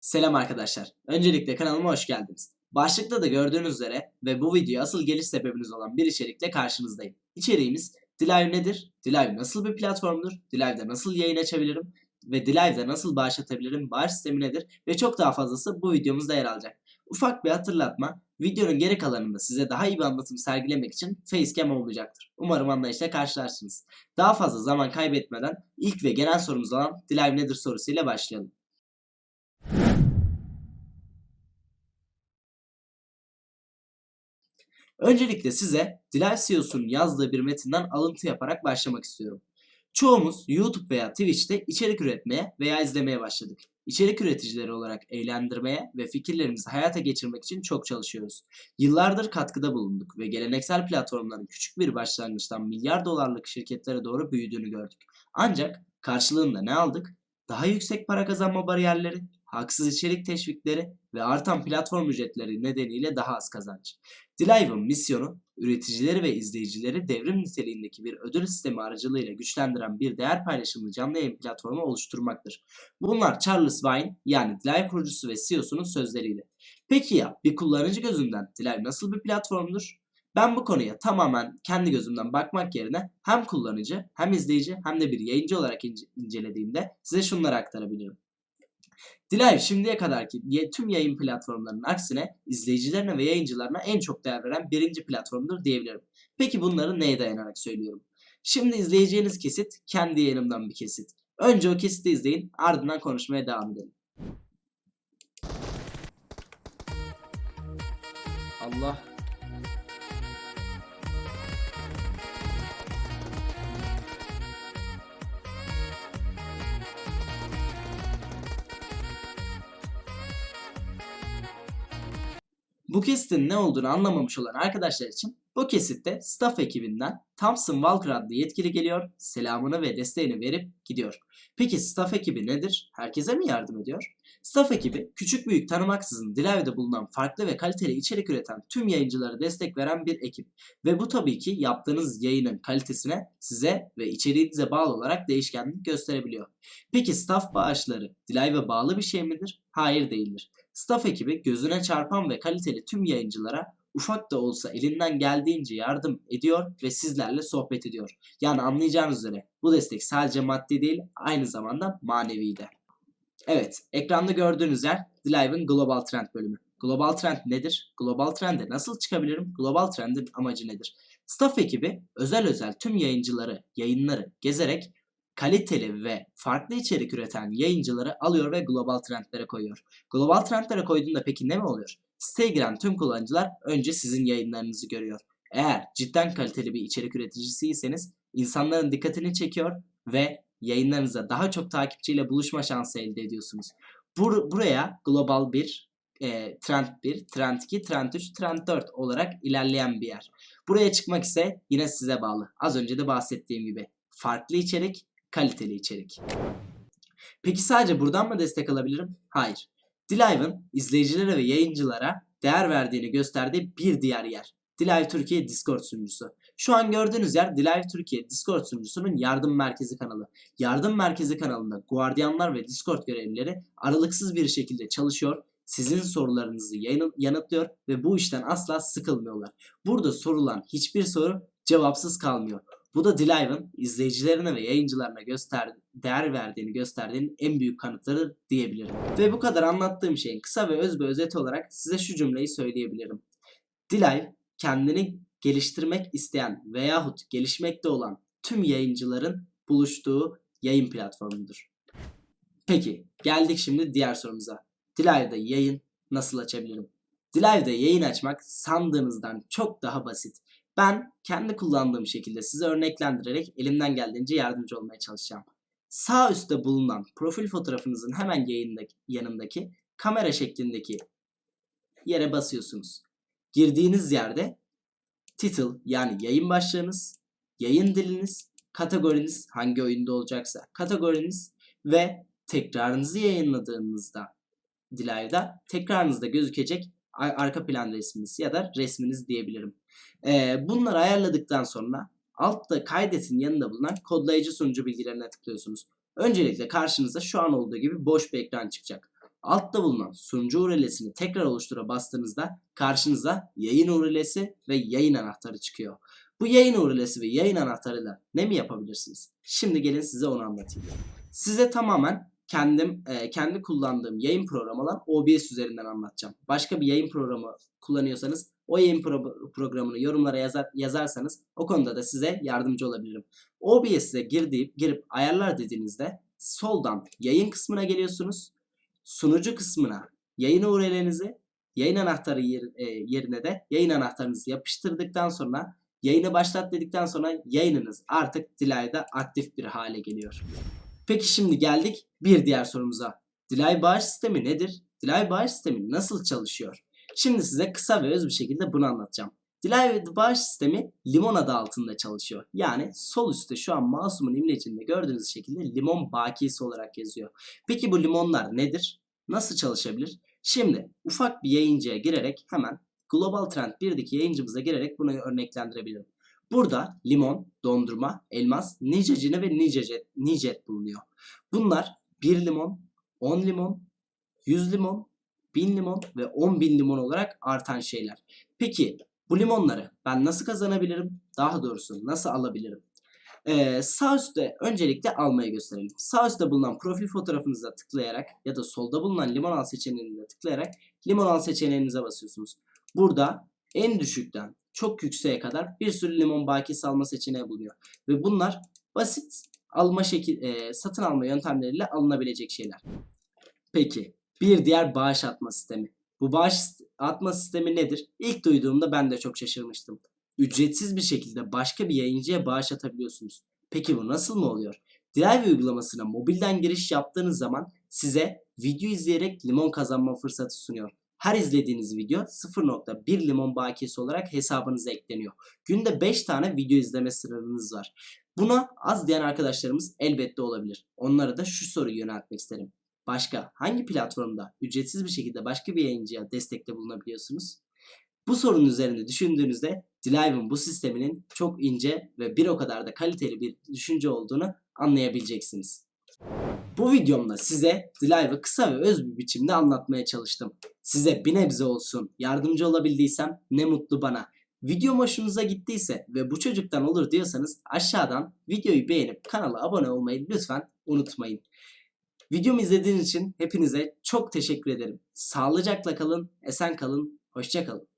Selam arkadaşlar. Öncelikle kanalıma hoş geldiniz. Başlıkta da gördüğünüz üzere ve bu video asıl geliş sebebiniz olan bir içerikle karşınızdayım. İçeriğimiz Dilive nedir? Dilive nasıl bir platformdur? Dilive'de nasıl yayın açabilirim? Ve Dilive'de nasıl bağış atabilirim? Bağış sistemi nedir? Ve çok daha fazlası bu videomuzda yer alacak. Ufak bir hatırlatma. Videonun geri kalanında size daha iyi bir anlatım sergilemek için facecam olacaktır. Umarım anlayışla karşılarsınız. Daha fazla zaman kaybetmeden ilk ve genel sorumuz olan Dilive nedir sorusuyla başlayalım. Öncelikle size Diler CEO'sunun yazdığı bir metinden alıntı yaparak başlamak istiyorum. Çoğumuz YouTube veya Twitch'te içerik üretmeye veya izlemeye başladık. İçerik üreticileri olarak eğlendirmeye ve fikirlerimizi hayata geçirmek için çok çalışıyoruz. Yıllardır katkıda bulunduk ve geleneksel platformların küçük bir başlangıçtan milyar dolarlık şirketlere doğru büyüdüğünü gördük. Ancak karşılığında ne aldık? Daha yüksek para kazanma bariyerleri, haksız içerik teşvikleri ve artan platform ücretleri nedeniyle daha az kazanç. Dilive'ın misyonu, üreticileri ve izleyicileri devrim niteliğindeki bir ödül sistemi aracılığıyla güçlendiren bir değer paylaşımlı canlı yayın platformu oluşturmaktır. Bunlar Charles Vine yani Dilive kurucusu ve CEO'sunun sözleriyle. Peki ya bir kullanıcı gözünden Dilive nasıl bir platformdur? Ben bu konuya tamamen kendi gözümden bakmak yerine hem kullanıcı hem izleyici hem de bir yayıncı olarak ince- incelediğimde size şunları aktarabilirim. Dilive şimdiye kadarki ye- tüm yayın platformlarının aksine izleyicilerine ve yayıncılarına en çok değer veren birinci platformdur diyebilirim. Peki bunları neye dayanarak söylüyorum? Şimdi izleyeceğiniz kesit kendi yayınımdan bir kesit. Önce o kesiti izleyin ardından konuşmaya devam edelim. Allah. Bu kesitin ne olduğunu anlamamış olan arkadaşlar için bu kesitte staff ekibinden Thompson Walker adlı yetkili geliyor, selamını ve desteğini verip gidiyor. Peki staff ekibi nedir? Herkese mi yardım ediyor? Staff ekibi küçük büyük tanımaksızın Dilave'de bulunan farklı ve kaliteli içerik üreten tüm yayıncılara destek veren bir ekip. Ve bu tabii ki yaptığınız yayının kalitesine size ve içeriğinize bağlı olarak değişkenlik gösterebiliyor. Peki staff bağışları Dilave'e bağlı bir şey midir? Hayır değildir. Staff ekibi gözüne çarpan ve kaliteli tüm yayıncılara ufak da olsa elinden geldiğince yardım ediyor ve sizlerle sohbet ediyor. Yani anlayacağınız üzere bu destek sadece maddi değil aynı zamanda manevi de. Evet, ekranda gördüğünüz yer Dilive'ın Global Trend bölümü. Global Trend nedir? Global Trend'e nasıl çıkabilirim? Global Trend'in amacı nedir? Staff ekibi özel özel tüm yayıncıları, yayınları gezerek kaliteli ve farklı içerik üreten yayıncıları alıyor ve global trendlere koyuyor. Global trendlere koyduğunda peki ne mi oluyor? Siteye giren tüm kullanıcılar önce sizin yayınlarınızı görüyor. Eğer cidden kaliteli bir içerik üreticisiyseniz insanların dikkatini çekiyor ve yayınlarınıza daha çok takipçiyle buluşma şansı elde ediyorsunuz. Bur- buraya global bir e, trend 1, trend 2, trend 3, trend 4 olarak ilerleyen bir yer. Buraya çıkmak ise yine size bağlı. Az önce de bahsettiğim gibi farklı içerik, kaliteli içerik. Peki sadece buradan mı destek alabilirim? Hayır. Dilive'ın izleyicilere ve yayıncılara değer verdiğini gösterdiği bir diğer yer. Dilive Türkiye Discord sunucusu. Şu an gördüğünüz yer Dilive Türkiye Discord sunucusunun yardım merkezi kanalı. Yardım merkezi kanalında guardiyanlar ve Discord görevlileri aralıksız bir şekilde çalışıyor, sizin sorularınızı yanı- yanıtlıyor ve bu işten asla sıkılmıyorlar. Burada sorulan hiçbir soru cevapsız kalmıyor. Bu da Dilive'ın izleyicilerine ve yayıncılarına göster değer verdiğini gösterdiğinin en büyük kanıtları diyebilirim. Ve bu kadar anlattığım şeyin kısa ve öz bir özeti olarak size şu cümleyi söyleyebilirim. Dilive kendini geliştirmek isteyen veyahut gelişmekte olan tüm yayıncıların buluştuğu yayın platformudur. Peki geldik şimdi diğer sorumuza. Dilive'da yayın nasıl açabilirim? Dilive'da yayın açmak sandığınızdan çok daha basit. Ben kendi kullandığım şekilde size örneklendirerek elimden geldiğince yardımcı olmaya çalışacağım. Sağ üstte bulunan profil fotoğrafınızın hemen yayındaki, yanındaki kamera şeklindeki yere basıyorsunuz. Girdiğiniz yerde title yani yayın başlığınız, yayın diliniz, kategoriniz hangi oyunda olacaksa kategoriniz ve tekrarınızı yayınladığınızda Dilay'da tekrarınızda gözükecek arka plan resminiz ya da resminiz diyebilirim. Ee, bunları ayarladıktan sonra altta kaydetin yanında bulunan kodlayıcı sunucu bilgilerine tıklıyorsunuz. Öncelikle karşınıza şu an olduğu gibi boş bir ekran çıkacak. altta bulunan sunucu URL'sini tekrar oluştura bastığınızda karşınıza yayın URL'si ve yayın anahtarı çıkıyor. Bu yayın URL'si ve yayın anahtarıyla ne mi yapabilirsiniz? Şimdi gelin size onu anlatayım. Size tamamen kendim e, kendi kullandığım yayın programı olan OBS üzerinden anlatacağım. Başka bir yayın programı kullanıyorsanız o yayın pro- programını yorumlara yazar, yazarsanız o konuda da size yardımcı olabilirim. OBS'e girdiğip girip ayarlar dediğinizde soldan yayın kısmına geliyorsunuz. Sunucu kısmına yayın URL'nizi yayın anahtarı yer- e, yerine de yayın anahtarınızı yapıştırdıktan sonra yayını başlat dedikten sonra yayınınız artık Dilay'da aktif bir hale geliyor. Peki şimdi geldik bir diğer sorumuza. Dilay bağış sistemi nedir? Dilay bağış sistemi nasıl çalışıyor? Şimdi size kısa ve öz bir şekilde bunu anlatacağım. Dilay bağış sistemi limon adı altında çalışıyor. Yani sol üstte şu an masumun imlecinde gördüğünüz şekilde limon bakiyesi olarak yazıyor. Peki bu limonlar nedir? Nasıl çalışabilir? Şimdi ufak bir yayıncıya girerek hemen Global Trend 1'deki yayıncımıza girerek bunu örneklendirebilirim. Burada limon, dondurma, elmas, nicecine ve nicecet, nicet bulunuyor. Bunlar 1 limon, 10 limon, 100 limon, 1000 limon ve 10.000 limon olarak artan şeyler. Peki bu limonları ben nasıl kazanabilirim? Daha doğrusu nasıl alabilirim? Ee, sağ üstte öncelikle almayı gösterelim. Sağ üstte bulunan profil fotoğrafınıza tıklayarak ya da solda bulunan limon al seçeneğine tıklayarak limon al seçeneğinize basıyorsunuz. Burada en düşükten çok yükseğe kadar bir sürü limon bakiyesi alma seçeneği bulunuyor. Ve bunlar basit alma şekil, e, satın alma yöntemleriyle alınabilecek şeyler. Peki bir diğer bağış atma sistemi. Bu bağış atma sistemi nedir? İlk duyduğumda ben de çok şaşırmıştım. Ücretsiz bir şekilde başka bir yayıncıya bağış atabiliyorsunuz. Peki bu nasıl mı oluyor? Drive uygulamasına mobilden giriş yaptığınız zaman size video izleyerek limon kazanma fırsatı sunuyor. Her izlediğiniz video 0.1 limon bakiyesi olarak hesabınıza ekleniyor. Günde 5 tane video izleme sınırınız var. Buna az diyen arkadaşlarımız elbette olabilir. Onlara da şu soruyu yöneltmek isterim. Başka hangi platformda ücretsiz bir şekilde başka bir yayıncıya destekte bulunabiliyorsunuz? Bu sorunun üzerinde düşündüğünüzde Dilive'ın bu sisteminin çok ince ve bir o kadar da kaliteli bir düşünce olduğunu anlayabileceksiniz. Bu videomda size Dilive'ı kısa ve öz bir biçimde anlatmaya çalıştım. Size bir nebze olsun yardımcı olabildiysem ne mutlu bana. Videom hoşunuza gittiyse ve bu çocuktan olur diyorsanız aşağıdan videoyu beğenip kanala abone olmayı lütfen unutmayın. Videomu izlediğiniz için hepinize çok teşekkür ederim. Sağlıcakla kalın, esen kalın, hoşça kalın.